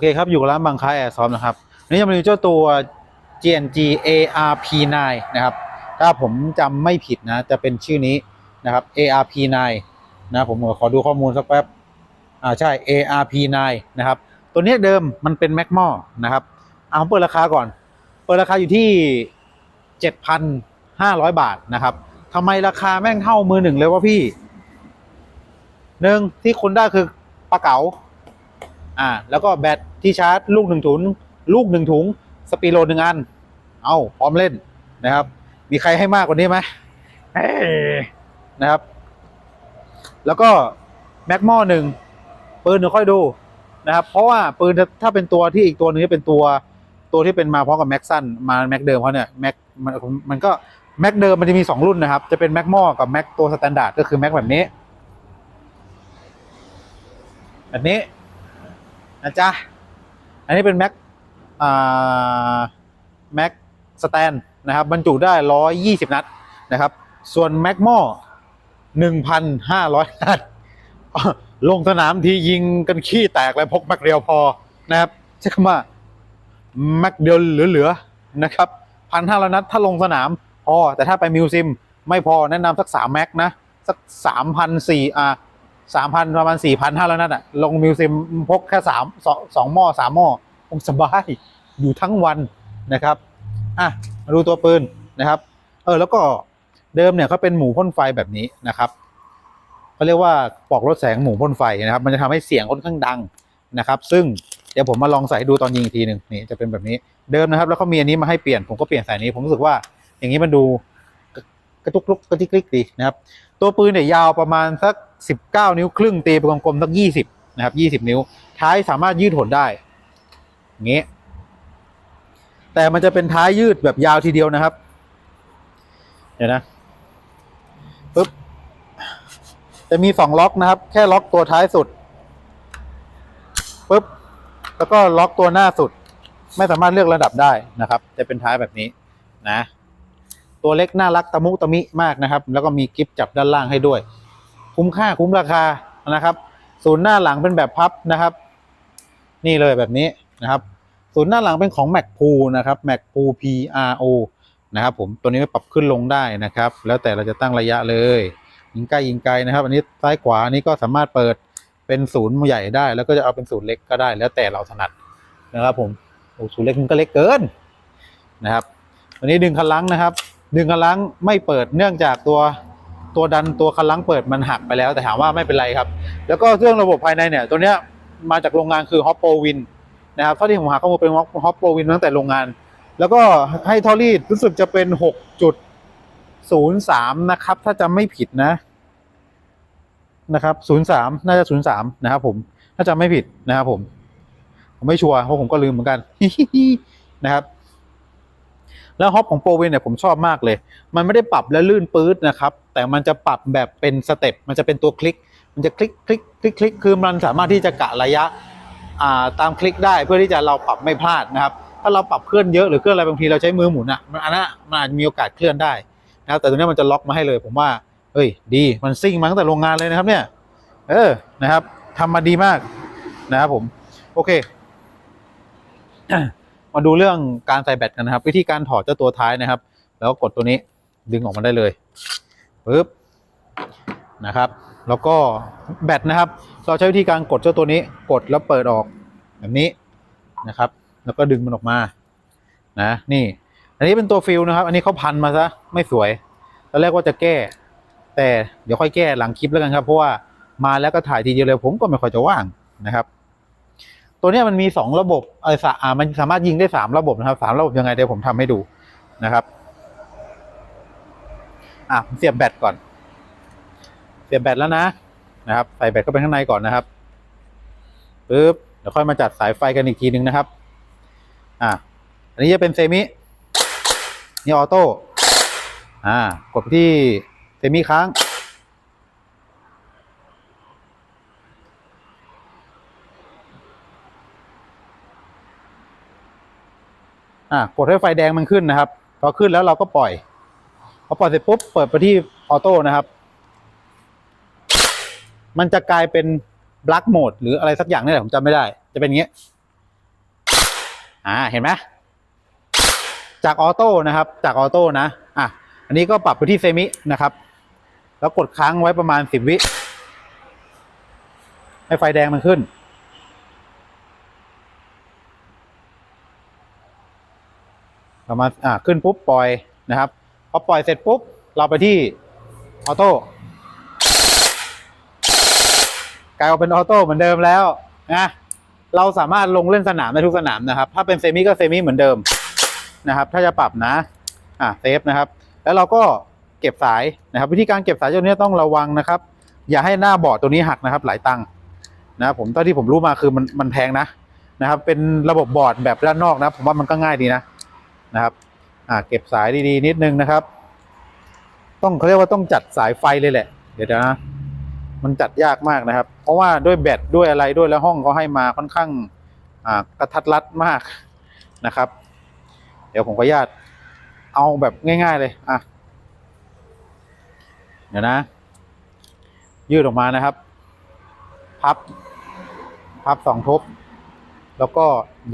เคครับ อยู่ร้านบางค้าแอร์ซอมนะครับวันนี้จะมาดูเจ้าตัว GNG ARP9 นะครับ ถ้าผมจำไม่ผิดนะ จะเป็นชื่อนี้นะครับ ARP9 นะผมขอดูข้อมูลสักแป๊บ อ่าใช่ ARP9 นะครับ ตัวนี้เดิมมันเป็น m a c m o นะครับ เอาผมเปิดราคาก่อน เปิดราคาอยู่ที่ 7,500 บาทนะครับทำไมราคาแม่งเท่ามือหนึ่งเลยวะพี่หนึ่งที่คุณได้คือปลาเก๋า อ่าแล้วก็แบตที่ชาร์จลูกหนึ่งถุงลูกหนึ่งถุงสปีโลหนึ่งอัน เอาพร้อมเล่นนะครับ มีใครให้มากกว่านี้ไหมเอ้นะครับ แล้วก็แม็กมอหนึ่งปืนเดี๋ยวค่อยดูนะครับ เพราะว่าปืนถ้าเป็นตัวที่อีกตัวหนึงที่เป็นตัวตัวที่เป็นมาพร้อมกับแม็กสั้นมาแม็กเดิมเขาเนี่ยแม็กมันมันก็แม็กเดิมมันจะมีสองรุ่นนะครับ จะเป็นแม็กมอกับแม็กตัวสแตนดาร์ดก็คือแม็กแบบนี้แบบนี้ นะจ๊ะ อันนี้เป็นแม็กแม็กสแตนนะครับบรรจุได้ร้อยยี่สิบนัดนะครับ ส่วนแม็กมอหนึ่งพันห้าร้อยนัด ลงสนามทียิงกันขี้แตกเลยพกแม็กเดียวพอนะครับใช้คำว่าแม็กเดียวเหลือๆนะครับพันห้าร้อยนัดถ้าลงสนามพอแต่ถ้าไปมิวซิม ไม่พอแนะนำสักสามแม็กนะ สักสามพันสี่อ่า สามพันประมาณสี่พันห้าร้อยนัดอะลงมิวเซิมพกแค่สามสองสองหม้อสามหม้อคงสบายอยู่ทั้งวันนะครับอะมาดูตัวปืนนะครับ เออแล้วก็เดิมเนี่ยเขาเป็นหมูพ่นไฟแบบนี้นะครับเขาเรียกว่าปลอกลดแสงหมูพ่นไฟนะครับ มันจะทำให้เสียงค่อนข้างดังนะครับ ซึ่งเดี๋ยวผมมาลองใส่ให้ดูตอนยิงอีกทีหนึ่งนี่จะเป็นแบบนี้เดิมนะครับ แล้วเขามีอันนี้มาให้เปลี่ยนผมก็เปลี่ยนใส่นี้ ผมรู้สึกว่าอย่างนี้มันดูกระตุกลุกกระติกลิกดีนะครับ ตัวปืนเนี่ยยาวประมาณสัก สิบเก้านิ้วครึ่งตีไปกลมๆสักยี่สิบนะครับยี่สิบนิ้ว ท้ายสามารถยืดหดได้อย่างเงี้แต่มันจะเป็นท้ายยืดแบบยาวทีเดียวนะครับ เดี๋ยวนะปึ๊บจะมีสองล็อกนะครับ แค่ล็อกตัวท้ายสุดปุ๊บแล้วก็ล็อกตัวหน้าสุด ไม่สามารถเลือกระดับได้นะครับ จะเป็นท้ายแบบนี้นะ ตัวเล็กน่ารักตะมุตะมิมากนะครับ แล้วก็มีกิฟจับด้านล่างให้ด้วย คุ้มค่าคุ้มราคานะครับ ศูนย์หน้าหลังเป็นแบบพับนะครับ นี่เลยแบบนี้นะครับศูนย์หน้าหลังเป็นของ Mac Pro นะครับ Mac Pro PRO นะครับผมตัวนี้ไม่ปรับขึ้นลงได้นะครับ แล้วแต่เราจะตั้งระยะเลย ยิงใกล้ยิงไกลนะครับ อันนี้ซ้ายขวาอันนี้ก็สามารถเปิดเป็นศูนย์ใหญ่ได้ แล้วก็จะเอาเป็นศูนย์เล็กก็ได้ แล้วแต่เราถนัดนะครับ ผมโอ้ศูนย์เล็กมันก็เล็กเกินนะครับวันนี้ดึงคันลังนะครับ ดึงคันลังไม่เปิดเนื่องจากตัว ตัวดันตัวคันลังเปิดมันหักไปแล้ว แต่ถามว่าไม่เป็นไรครับ แล้วก็เครื่องระบบภายในเนี่ย ตัวเนี้ยมาจากโรงงานคือ h o p p o Win นะครับเท่าที่ผมหาข้อมูลเป็น h o p p o Win ตั้งแต่โรงงาน แล้วก็ให้ทอรีดรู้สึกจะเป็น 6.03 นะครับ ถ้าจำไม่ผิดนะนะครับ03 น่าจะ 03 นะครับผมถ้าจำไม่ผิดนะครับผมผมไม่ชัวร์เพราะผมก็ลืมเหมือนกันนะครับ แล้วฮอปของโปรเวนเนี่ยผมชอบมากเลย มันไม่ได้ปรับแล้วลื่นปื๊ดนะครับ แต่มันจะปรับแบบเป็นสเต็ป มันจะเป็นตัวคลิก มันจะคลิกคลิกคลิกคลิก คือมันสามารถที่จะกะระยะาตามคลิกได้เพื่อที่จะเราปรับไม่พลาดนะครับ ถ้าเราปรับเคลื่อนเยอะหรือเคลื่อนอะไรบางทีเราใช้มือหมุนอะ มันอันนั้นมันอาจจะมีโอกาสเคลื่อนได้นะครับ แต่ตัวนี้มันจะล็อกมาให้เลย ผมว่า เฮ้ย ดี มันซิ่งมาตั้งแต่โรงงานเลยนะครับเนี่ย เออ นะครับทำมาดีมากนะครับผม โอเค มาดูเรื่องการใส่แบตกันนะครับ วิธีการถอดเจ้าตัวท้ายนะครับ แล้วกกดตัวนี้ดึงออกมาได้เลยปึ๊บนะครับ แล้วก็แบตนะครับ เราใช้วิธีการกดเจ้าตัวนี้กดแล้วเปิดออกแบบนี้นะครับ แล้วก็ดึงมันออกมานะนี่ อันนี้เป็นตัวฟิลนะครับ อันนี้เขาพันมาซะไม่สวยตอนแรกว่าจะแก้ แต่เดี๋ยวค่อยแก้หลังคลิปแล้วกันครับเพราะว่ามาแล้วก็ถ่ายทีเดียวเลยผมก็ไม่ค่อยจะว่างนะครับ ตัวนี้มันมีสองระบบเออสามันสามารถยิงได้สามระบบนะครับสามระบบยังไงเดี๋ยวผมทำให้ดูนะครับ อะเสียบแบตก่อน เสียบแบตแล้วนะนะครับ ใส่แบตเข้าไปข้างในก่อนนะครับปึ๊บเดี๋ยวค่อยมาจัดสายไฟกันอีกทีนึงนะครับ อะอันนี้จะเป็นเซมินี่ออโต้อ่ากดที่เซมิค้าง อะกดให้ไฟแดงมันขึ้นนะครับพอขึ้นแล้วเราก็ปล่อยพอปล่อยเสร็จปุ๊บเปิดไปที่ออโต้นะครับ มันจะกลายเป็นบลั k โหมดหรืออะไรสักอย่างนี่แหละผมจำไม่ได้ จะเป็นอย่างเงี้ยอ่าเห็นไหมจากออโต้นะครับ จากออโต้นะอะอันนี้ก็ปรับไปที่เซมินะครับ แล้วกดค้างไว้ประมาณสิบวิให้ไฟแดงมันขึ้น ประมาอ่าขึ้นปุ๊บปล่อยนะครับพอปล่อยเสร็จปุ๊บเราไปที่ออโต้กลายเป็นออโต้เหมือนเดิมแล้วนะเราสามารถลงเล่นสนามได้ทุกสนามนะครับ ถ้าเป็นเซมิก็เซมิเหมือนเดิมนะครับ ถ้าจะปรับนะอ่าเซฟนะครับ แล้วเราก็เก็บสายนะครับ วิธีการเก็บสายตัวนี้ต้องระวังนะครับ อย่าให้หน้าบอร์ดตัวนี้หักนะครับ หลายตังค์นะผมเท่าที่ผมรู้มาคือมันมันแพงนะนะครับ เป็นระบบบอร์ดแบบด้านนอกนะ ผมว่ามันก็ง่ายดีนะ นะครับอ่าเก็บสายดีๆ นิดนึงนะครับ ต้องเขาเรียกว่าต้องจัดสายไฟเลยแหละ เดี๋ยวนะมันจัดยากมากนะครับ เพราะว่าด้วยแบตด้วยอะไรด้วยแล้วห้องเขาให้มาค่อนข้างอ่ากระทัดรัดมากนะครับ เดี๋ยวผมขออนุญาตเอาแบบง่าย ๆเลยอะเดี๋ยวนะ ยืดออกมานะครับ พับ พับสองทบ แล้วก็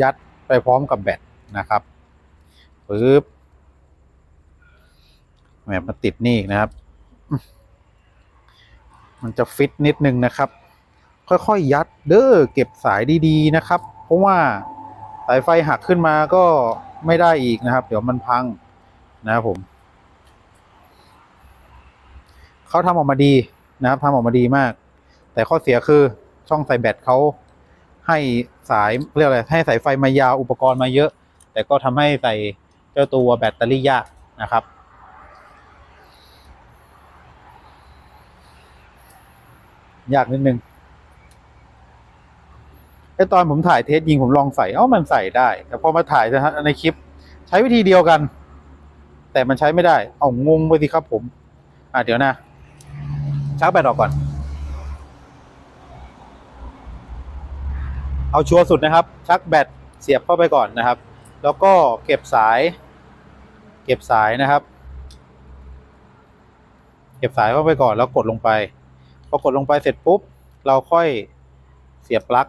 ยัดไปพร้อมกับแบตนะครับ ปึ๊บแหมมาติดนี่อีกนะครับ มันจะฟิตนิดนึงนะครับ ค่อยๆยัดเด้อเก็บสายดีๆนะครับ เพราะว่าสายไฟหักขึ้นมาก็ไม่ได้อีกนะครับ เดี๋ยวมันพังนะครับผม เขาทำออกมาดีนะครับทำออกมาดีมาก แต่ข้อเสียคือช่องใส่แบตเขาให้สายเรียกอะไรให้สายไฟมายาวอุปกรณ์มาเยอะ แต่ก็ทำให้ใส่ เจ้าตัวแบตเตอรี่ยากนะครับ ยากนิดนึงไอตอนผมถ่ายเทสยิงผมลองใส่เอ้ามันใส่ได้ แต่พอมาถ่ายในคลิป ใช้วิธีเดียวกัน แต่มันใช้ไม่ได้ เอางงไปสิครับผม อะเดี๋ยวนะชักแบตออกก่อน เอาชัวร์สุดนะครับ ชักแบตเสียบเข้าไปก่อนนะครับ แล้วก็เก็บสาย เก็บสายนะครับ เก็บสายเข้าไปก่อนแล้วกดลงไป พอกดลงไปเสร็จปุ๊บ เราค่อยเสียบปลั๊ก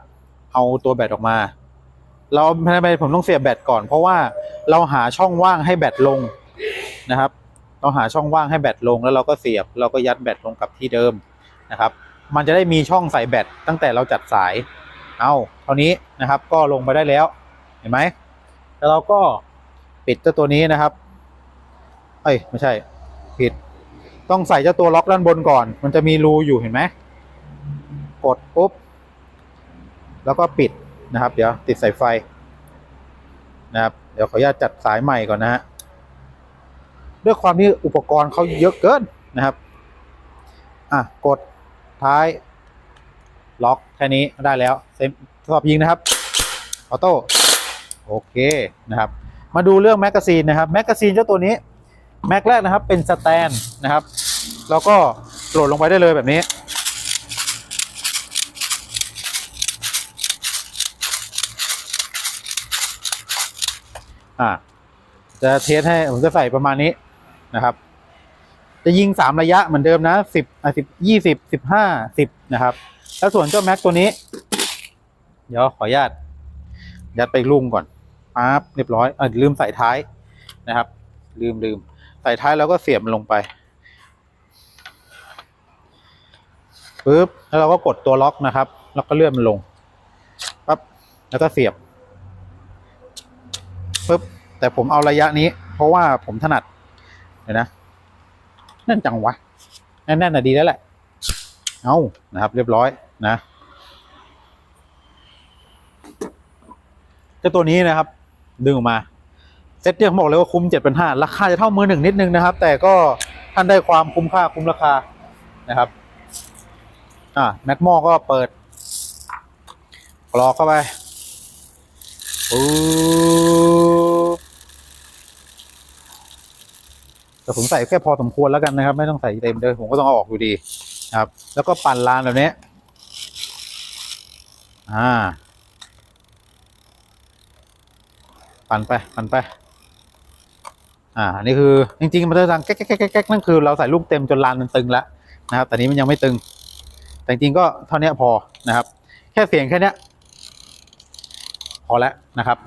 เอาตัวแบตออกมา เราทำไมผมต้องเสียบแบตก่อน เพราะว่าเราหาช่องว่างให้แบตลงนะครับ เราหาช่องว่างให้แบตลงแล้วเราก็เสียบ เราก็ยัดแบตลงกับที่เดิมนะครับ มันจะได้มีช่องใส่แบตตั้งแต่เราจัดสาย เอาเท่านี้นะครับ ก็ลงไปได้แล้ว เห็นไหมแล้วเราก็ปิดตัวนี้นะครับ อ้ยไม่ใช่ ผิด ต้องใส่เจ้าตัวล็อกด้านบนก่อน มันจะมีรูอยู่เห็นไหมกดปุ๊บ แล้วก็ปิดนะครับ เดี๋ยวติดสายไฟนะครับ เดี๋ยวขออนุญาตจัดสายใหม่ก่อนนะฮะด้วยความที่อุปกรณ์เขาเยอะเกินนะครับ อะ กดท้าย ล็อกแค่นี้ได้แล้วเซฟสอบยิงนะครับ ออโต้ โอเคนะครับ มาดูเรื่องแมกกาซีนนะครับ แมกกาซีนเจ้าตัวนี้ แม็กแรกนะครับเป็นสแตนนะครับ แล้วก็โหลดลงไปได้เลยแบบนี้ อ่าจะเทสให้ผมจะใส่ประมาณนี้นะครับ จะยิงสามระยะเหมือนเดิมนะสิบอะสิบยี่สิบสิบห้าสิบนะครับ แล้วส่วนเจ้าแม็กตัวนี้ เดี๋ยวขออนุญาตยัดไปลุ่งก่อนปั๊บเรียบร้อยอะลืมใส่ท้ายนะครับ ลืมลืม ส่ท้ายแล้วก็เสียบมันลงไปปึ๊บแล้วเราก็กดตัวล็อกนะครับ แล้วก็เลื่อนมันลงปั๊บแล้วก็เสียบปึ๊บแต่ผมเอาระยะนี้ เพราะว่าผมถนัดเดี๋ยวนะแน่นจังวะแน่นๆน่ะดีแล้วแหละ เอานะครับ เรียบร้อยนะเจ้าตัวนี้นะครับ ดึงออกมา ตเนี่ยผมบอกเลยว่าคุ้มเจ็ดเป็นห้าราคาจะเท่ามือหนึ่งนิดนึงนะครับ แต่ก็ท่านได้ความคุ้มค่าคุ้มราคานะครับอ่าแม็กมอก็เปิดกรอกเข้าไปปุ๊บแต่ผมใส่แค่พอสมควรแล้วกันนะครับ ไม่ต้องใส่เต็มเดิมผมก็ต้องเอาออกอยู่ดีครับ แล้วก็ปั่นลานแบบนี้อ่า ปั่นไป ปั่นไป อ่าอันนี้คือจริงๆมันจะดังแก๊กแก๊กแก๊กนั่นคือเราใส่ลูกเต็มจนลานมันตึงแล้วนะครับ แต่นี้มันยังไม่ตึง แต่จริงๆก็เท่านี้พอนะครับ แค่เสียงแค่นี้พอแล้วนะครับ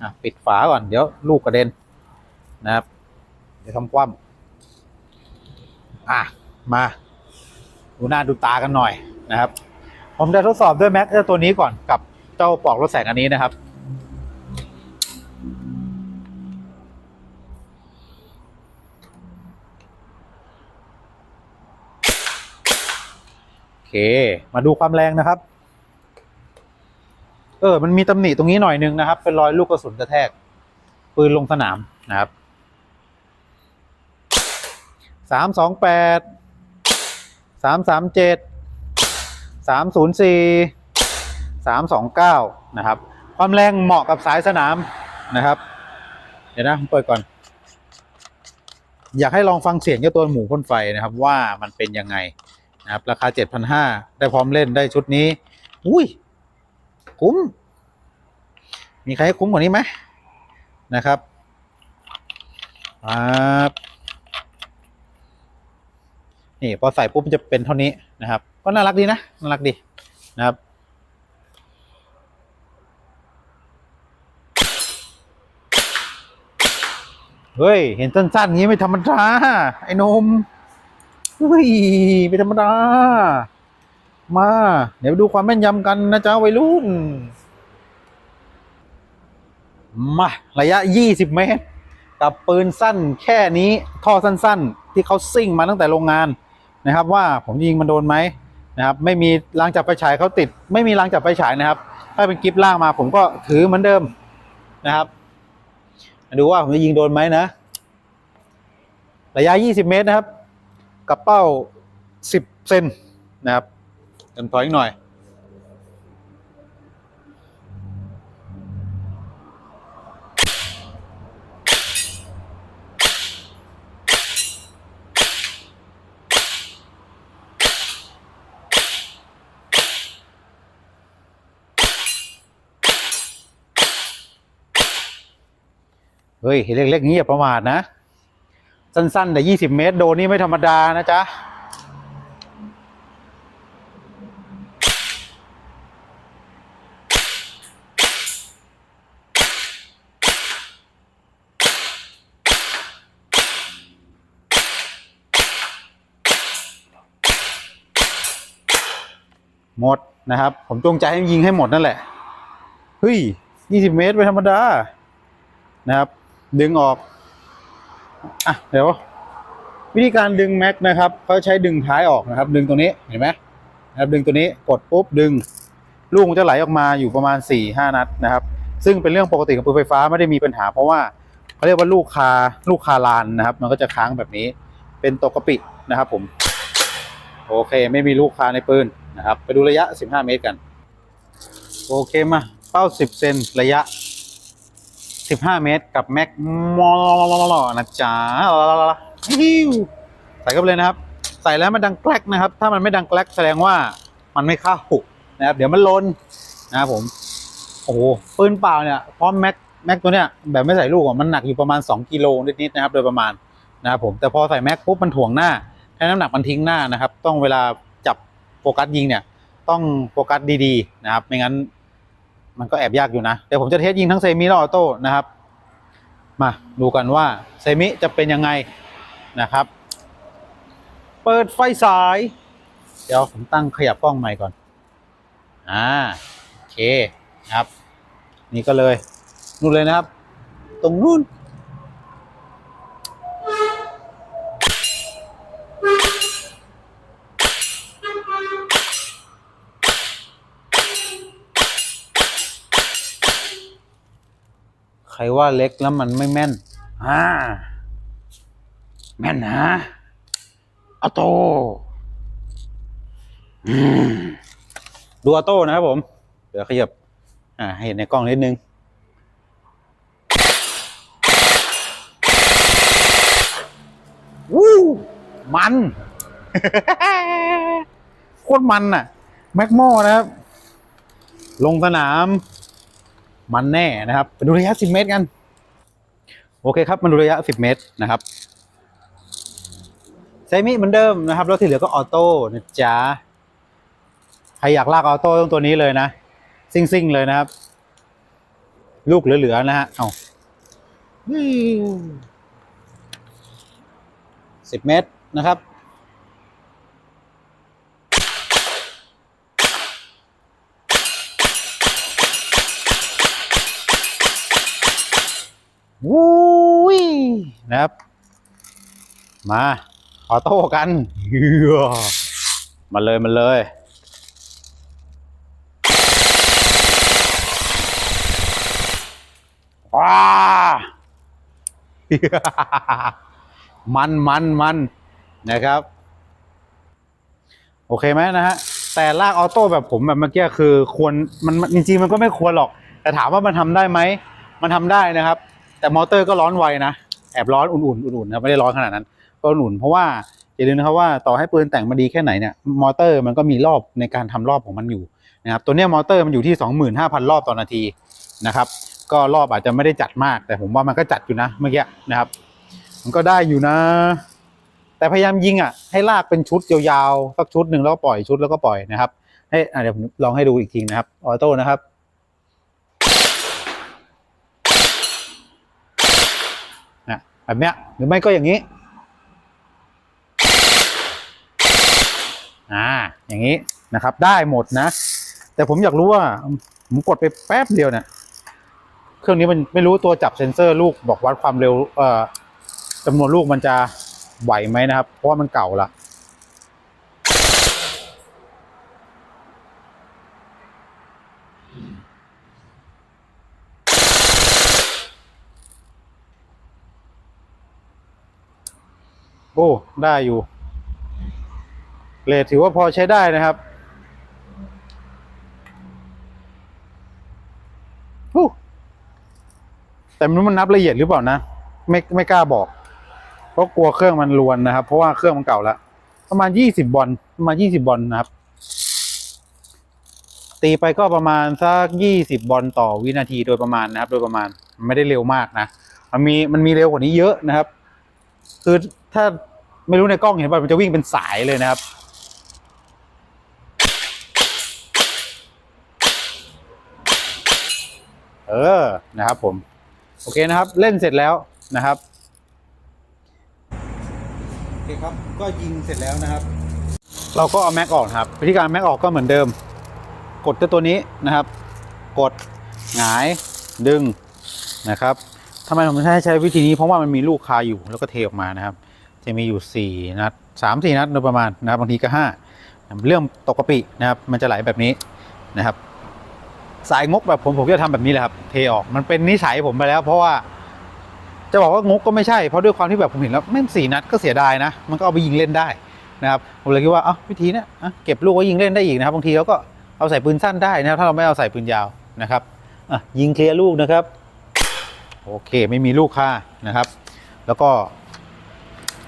อะปิดฝาก่อนเดี๋ยวลูกกระเด็นนะครับ เดี๋ยวทำคว่ำอะมา ดูหน้าดูตากันหน่อยนะครับ ผมจะทดสอบด้วยแม็กเตัวนี้ก่อนกับเจ้าปลอกรถแสงอันนี้นะครับ มาดูความแรงนะครับ เออ มันมีตำหนิตรงนี้หน่อยนึงนะครับ เป็นรอยลูกกระสุนกระแทก ปืนลงสนามนะครับสามสองแปดสามสามเจ็ดสามศูนย์สี่สามสองเก้านะครับ ความแรงเหมาะกับสายสนามนะครับ เดี๋ยวนะผมเปิดก่อน อยากให้ลองฟังเสียงเจ้าตัวหมูพ่นไฟนะครับ ว่ามันเป็นยังไง นะครับ ราคาเจ็ดพันห้าได้พร้อมเล่นได้ชุดนี้ อุ้ย คุ้ม มีใครให้คุ้มกว่านี้ไหมนะครับครับนี่พอใส่ปุ๊บมันจะเป็นเท่านี้นะครับ ก็น่ารักดีนะ น่ารักดีนะครับเฮ้ย เห็นสั้นๆงนี้ไม่ธรรมดาไอ้นม เฮ้ยไม่ธรรมดา มา เดี๋ยวไปดูความแม่นยำกันนะจ๊ะวัยรุ่น มา ระยะ 20 เมตร กับปืนสั้นแค่นี้ท่อสั้นๆ ที่เขาซิ่งมาตั้งแต่โรงงานนะครับว่าผมยิงมันโดนไหมนะครับไม่มีรางจับไฟฉายเขาติด ไม่มีรางจับไฟฉายนะครับ ถ้าเป็นกิฟล่างมาผมก็ถือเหมือนเดิมนะครับ ดูว่าผมจะยิงโดนไหมนะ ระยะ 20 เมตรนะครับ กับเป้า 10 เซนนะครับจนถอยอีกหน่อย เฮ้ยเห็นเล็กๆนี้อย่าประมาทนะ สั้น ๆ แต่ 20 เมตร โดนี่ไม่ธรรมดานะจ๊ะ หมดนะครับ ผมจงใจให้ยิงให้หมดนั่นแหละ เฮ้ย 20 เมตรไม่ธรรมดา นะครับ ดึงออก อะเดี๋ยววิธีการดึงแม็กนะครับเขาใช้ดึงท้ายออกนะครับ ดึงตรงนี้เห็นไหมนะครับดึงตัวนี้กดปุ๊บดึง ลูกมันจะไหลออกมาอยู่ประมาณ4ี่ห้านัดนะครับ ซึ่งเป็นเรื่องปกติของปืนไฟฟ้าไม่ได้มีปัญหา เพราะว่าเขาเรียกว่าลูกคาลูกคาลานนะครับ มันก็จะค้างแบบนี้ เป็นตกกระปินะครับ ผม โอเค ไม่มีลูกคาในปืนนะครับ ไปดูระยะ 15 เมตรกัน โอเคมาเป้า 10 เซนระยะ 15 เมตรกับแม็กมอลนะจ๊ะฮิวใส่เข้าไปเลยนะครับ ใส่แล้วมันดังแกลกนะครับ ถ้ามันไม่ดังแกลกแสดงว่ามันไม่เข้านะครับ เดี๋ยวมันลนนะครับผม โอ้โหปืนเปล่าเนี่ยพร้อมแม็กแม็กตัวเนี้ยแบบไม่ใส่ลูกอะมันหนักอยู่ประมาณ 2กิโลนิดๆนะครับ โดยประมาณนะครับผมแต่พอใส่แม็กปุ๊บมันถ่วงหน้าให้น้ำหนักมันทิ้งหน้านะครับ ต้องเวลาจับโฟกัสยิงเนี่ย ต้องโฟกัสดีๆนะครับ ไม่งั้น มันก็แอบยากอยู่นะเดี๋ยวผมจะเทสยิงทั้งเซมิและออโต้นะครับ มาดูกันว่าเซมิจะเป็นยังไงนะครับ เปิดไฟสาย เดี๋ยวผมตั้งขยับกล้องใหม่ก่อนอ่าโอเคนะครับ นี่ก็เลยนู่นเลยนะครับ ตรงนู่น ว่าเล็กแล้วมันไม่แม่นอ่าแม่นนะออโต้อืมดูออโต้นะครับผม เดี๋ยวขยับ อ่าให้เห็นในกล้องนิดนึงวู้มันโคตรมันน่ะแม็กโมนะครับ ลงสนาม มันแน่นะครับไปดูระยะ 10 เมตรกัน โอเคครับมาดูระยะ 10 เมตรนะครับไซมิเหมือนเดิมนะครับแล้วที่เหลือก็ออโต้นะจ๊ะใครอยากลากออโต้ต้องตัวนี้เลยนะซิ่งๆเลยนะครับ ลูกเหลือๆนะฮะเอาสิบเมตรนะครับ วู้ยนะครับ มาออโต้กันเฮียมาเลยมาเลยว้ามันมันมันนะครับ โอเคไหมนะฮะ แต่ลากออโต้แบบผมแบบเมื่อกี้คือควรมันมันจริงๆมันก็ไม่ควรหรอก แต่ถามว่ามันทำได้ไหม มันทำได้นะครับ แต่มอเตอร์ก็ร้อนไวนะ แอบร้อนอุ่นๆอุ่นๆนะไม่ได้ร้อนขนาดนั้นก็อุ่นเพราะว่าอย่าลืมนะครับว่าต่อให้ปืนแต่งมาดีแค่ไหนเนี่ยมอเตอร์มันก็มีรอบในการทำรอบของมันอยู่นะครับตัวเนี้ยมอเตอร์มันอยู่ที่ 25,000 รอบต่อนาทีนะครับ ก็รอบอาจจะไม่ได้จัดมาก แต่ผมว่ามันก็จัดอยู่นะเมื่อกี้นะครับ มันก็ได้อยู่นะ แต่พยายามยิงอะให้ลากเป็นชุดยาวๆสักชุดหนึ่งแล้วก็ปล่อยชุดแล้วก็ปล่อยนะครับให้อะเดี๋ยวผมลองให้ดูอีกทีนะครับออโต้นะครับ นะ แบบเนี้ยหรือไม่ก็อย่างนี้อ่าอย่างนี้นะครับ ได้หมดนะ แต่ผมอยากรู้ว่า ผมกดไปแป๊บเดียวเนี่ยเครื่องนี้มันไม่รู้ตัวจับเซ็นเซอร์ลูกบอกวัดความเร็ว เอ่อจำนวนลูกมันจะไหวไหมนะครับ เพราะว่ามันเก่าละ โอ้ ได้อยู่เลทถือว่าพอใช้ได้นะครับแต่ไม่รู้มันนับละเอียดหรือเปล่านะ ไม่ไม่กล้าบอก เพราะกลัวเครื่องมันรวนนะครับ เพราะว่าเครื่องมันเก่าแล้ว ประมาณยี่สิบบอลประมาณยี่สิบบอลนะครับ ตีไปก็ประมาณสักยี่สิบบอลต่อวินาทีโดยประมาณนะครับ โดยประมาณไม่ได้เร็วมากนะ มันมีมันมีเร็วกว่านี้เยอะนะครับ คือ ถ้าไม่รู้ในกล้องเห็นป่ะมันจะวิ่งเป็นสายเลยนะครับ เออนะครับผม โอเคนะครับ เล่นเสร็จแล้วนะครับโอเคครับ ก็ยิงเสร็จแล้วนะครับ เราก็เอาแม็กออกนะครับวิธีการแม็กออกก็เหมือนเดิม กดที่ตัวนี้นะครับ กดหงายดึงนะครับทำไมผมใช้ใช้วิธีนี้เพราะว่ามันมีลูกคาอยู่แล้วก็เทออกมานะครับ จะมีอยู่ 4 นัด3 4 นัดโดยประมาณนะครับบางทีก็5เรื่องตกกระปินะครับมันจะไหลแบบนี้นะครับ สายงกแบบผมผมจะทำแบบนี้แหละครับเทออกมันเป็นนิสัยผมไปแล้ว เพราะว่าจะบอกว่างกก็ไม่ใช่เพราะด้วยความที่แบบผมเห็นแล้วแม่งสี่นัดก็เสียดายนะ มันก็เอาไปยิงเล่นได้นะครับผมเลยคิดว่าเอ้าวิธีเนี้ยเก็บลูกไว้ยิงเล่นได้อีกนะครับบางทีเราก็เอาใส่ปืนสั้นได้นะครับถ้าเราไม่เอาใส่ปืนยาวนะครับอะยิงเคลียร์ลูกนะครับ โอเคไม่มีลูกค่านะครับ แล้วก็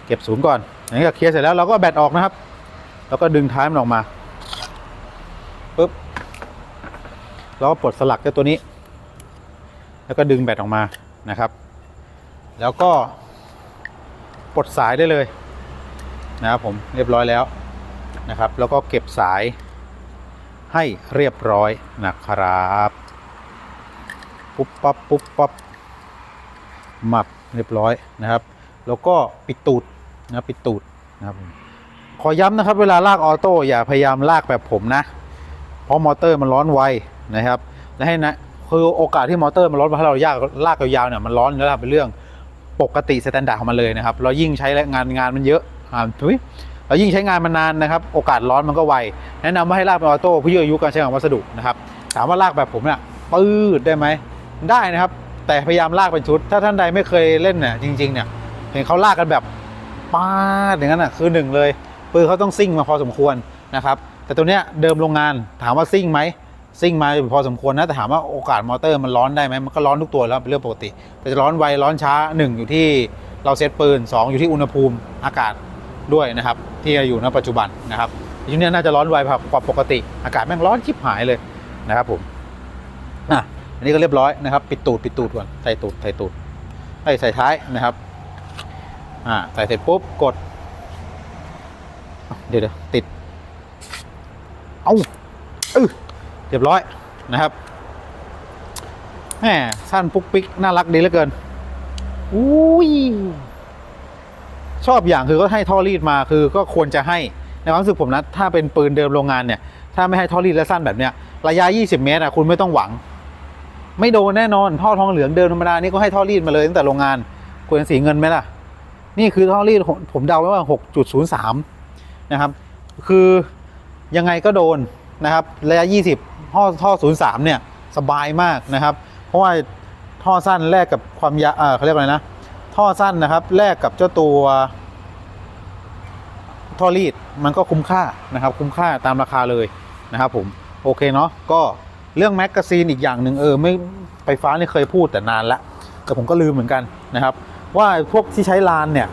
เก็บศูนย์ก่อนอย่างนี้ก็เคลียร์เสร็จแล้วเราก็แบตออกนะครับ แล้วก็ดึงท้ายมันออกมาปุ๊บแล้วก็ปลดสลักเจ้าตัวนี้ แล้วก็ดึงแบตออกมานะครับ แล้วก็ปลดสายได้เลยนะครับผมเรียบร้อยแล้วนะครับ แล้วก็เก็บสายให้เรียบร้อยนะครับปุ๊บปั๊บปุ๊บปั๊บหมักเรียบร้อยนะครับ แล้วก็ปิดตูด นะปิดตูดนะครับขอย้ำนะครับเวลาลากออโต้อย่าพยายามลากแบบผมนะ เพราะมอเตอร์มันร้อนไวนะครับ และให้นะคือโอกาสที่มอเตอร์มันร้อนถ้าเรายากลากยาวๆเนี่ยมันร้อนแล้วเป็นเรื่องปกติสแตนดาร์ดของมันเลยนะครับ เรายิ่งใช้งานงานมันเยอะอ่าทุยเรายิ่งใช้งานมันนานนะครับ โอกาสร้อนมันก็ไว แนะนำว่าให้ลากเป็นออโต้เพื่อยืดอายุการใช้งานวัสดุนะครับ ถามว่าลากแบบผมเนี่ยปื้ดได้ไหม ได้นะครับ แต่พยายามลากเป็นชุด ถ้าท่านใดไม่เคยเล่นเนี่ยจริงๆเนี่ยเห็นเขาลากกันแบบ ป้าอย่างนั้นอะคือหนึ่งเลยปืนเขาต้องซิ่งมาพอสมควรนะครับแต่ตัวเนี้ยเดิมโรงงานถามว่าซิ่งไหมซิ่งมาพอสมควรนะแต่ถามว่าโอกาสมอเตอร์มันร้อนได้ไหมมันก็ร้อนทุกตัวแล้วเป็นเรื่องปกติ แต่จะร้อนไวร้อนช้าหนึ่งอยู่ที่เราเซตปืนสองอยู่ที่อุณหภูมิอากาศด้วยนะครับ ที่อยู่ณปัจจุบันนะครับชุดเนี้น่าจะร้อนไวกว่าปกติ อากาศแม่งร้อนชิบหายเลยนะครับผมอะอันนี้ก็เรียบร้อยนะครับ ปิดตูดปิดตูดก่อนใส่ตูดใส่ตูดใส่ใส่ท้ายนะครับ อ่าใส่เสร็จปุ๊บกดเดี๋ยวเดี๋ยวติด เอาเออเรียบร้อยนะครับแหมสั้นปุ๊กปิ๊กน่ารักดีเหลือเกินอุ้ยชอบอย่างคือก็ให้ท่อรีดมาคือก็ควรจะให้ในความรู้สึกผมนะถ้าเป็นปืนเดิมโรงงานเนี่ย ถ้าไม่ให้ท่อรีดและสั้นแบบเนี้ยระยะ 20 เมตรอะคุณไม่ต้องหวัง ไม่โดนแน่นอนท่อทองเหลืองเดิมธรรมดานี่ก็ให้ท่อรีดมาเลยตั้งแต่โรงงานควรสีเงินไหมล่ะ นี่คือท่อรีดผมเดาไว้ว่า 6.03 นะครับ คือยังไงก็โดนนะครับระยะ 20 ท่อท่อ 03 เนี่ย สบายมากนะครับ เพราะว่าท่อสั้นแลกกับความยาเออเขาเรียกอะไรนะ ท่อสั้นนะครับแลกกับเจ้าตัว ท่อรีดมันก็คุ้มค่านะครับ คุ้มค่าตามราคาเลยนะครับผม โอเคเนาะก็เรื่องแมกกาซีนอีกอย่างหนึ่งเออไม่ไฟฟ้านี่เคยพูดแต่นานละแต่ผมก็ลืมเหมือนกันนะครับ ว่าพวกที่ใช้ลานเนี่ย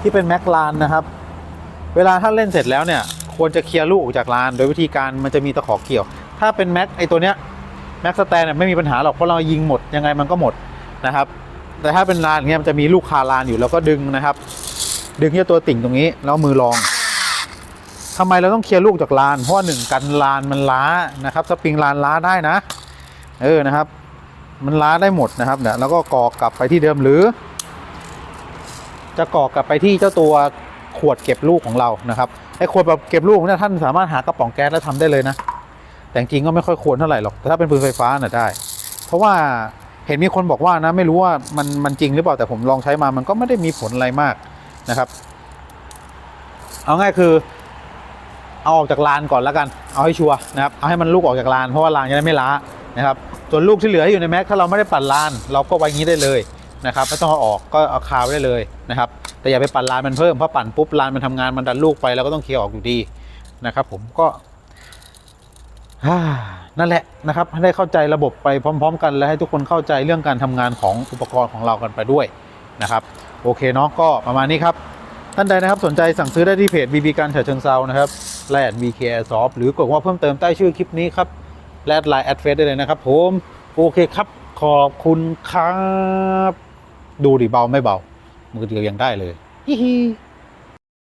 ที่เป็นแม็กลานนะครับ เวลาถ้าเล่นเสร็จแล้วเนี่ย ควรจะเคลียร์ลูกออกจากลาน โดยวิธีการมันจะมีตะขอเกี่ยว ถ้าเป็นแม็กไอตัวเนี้ยแม็กสแตนเนี่ยไม่มีปัญหาหรอกเพราะเรายิงหมดยังไงมันก็หมดนะครับ แต่ถ้าเป็นลานเงี้ยมันจะมีลูกคาลานอยู่แล้วก็ดึงนะครับ ดึงที่ตัวติ่งตรงนี้แล้วมือรองทำไมเราต้องเคลียร์ลูกจากลาน เพราะว่าหนึ่งกันลานมันล้านะครับ สปริงลานล้าได้นะ เออนะครับ มันล้าได้หมดนะครับเนี่ยแล้วก็ก่อกลับไปที่เดิมหรือ จะก่อกลับไปที่เจ้าตัวขวดเก็บลูกของเรานะครับไอ้ขวดแบบเก็บลูกเนี่ยท่านสามารถหากระป๋องแก๊สแล้วทำได้เลยนะ แต่จริงก็ไม่ค่อยควรเท่าไหร่หรอกแต่ถ้าเป็นปืนไฟฟ้าน่ะได้ เพราะว่าเห็นมีคนบอกว่านะไม่รู้ว่ามันมันจริงหรือเปล่าแต่ผมลองใช้มามันก็ไม่ได้มีผลอะไรมากนะครับ เอาง่ายคือเอาออกจากลานก่อนแล้วกัน เอาให้ชัวร์นะครับ เอาให้มันลูกออกจากลานเพราะว่าลานจะได้ไม่ล้านะครับ ส่วนลูกที่เหลืออยู่ในแม็กถ้าเราไม่ได้ปั่นลาน เราก็ไว้งี้ได้เลยนะครับไม่ต้องเอาออกก็เอาคาไว้ได้เลยนะครับแต่อย่าไปปั่นลานมันเพิ่มเพราะปั่นปุ๊บลานมันทำงานมันดันลูกไปเราก็ต้องเคลียร์ออกอยู่ดีนะครับ ผมก็นั่นแหละนะครับให้ได้เข้าใจระบบไปพร้อม ๆ กันและให้ทุกคนเข้าใจเรื่องการทำงานของอุปกรณ์ของเรากันไปด้วยนะครับโอเคเนาะก็ประมาณนี้ครับท่านใดนะครับสนใจสั่งซื้อได้ที่เพจ BB การฉะเชิงเซานะครับแลด BK Airsoft หรือกดว่าเพิ่มเติมใต้ชื่อคลิปนี้ครับ แลดไลน์แอดเฟซได้เลยนะครับผมโอเคครับ ขอบคุณครับ ดูดิเบาไม่เบา มือเดียวยังได้เลยฮิฮิ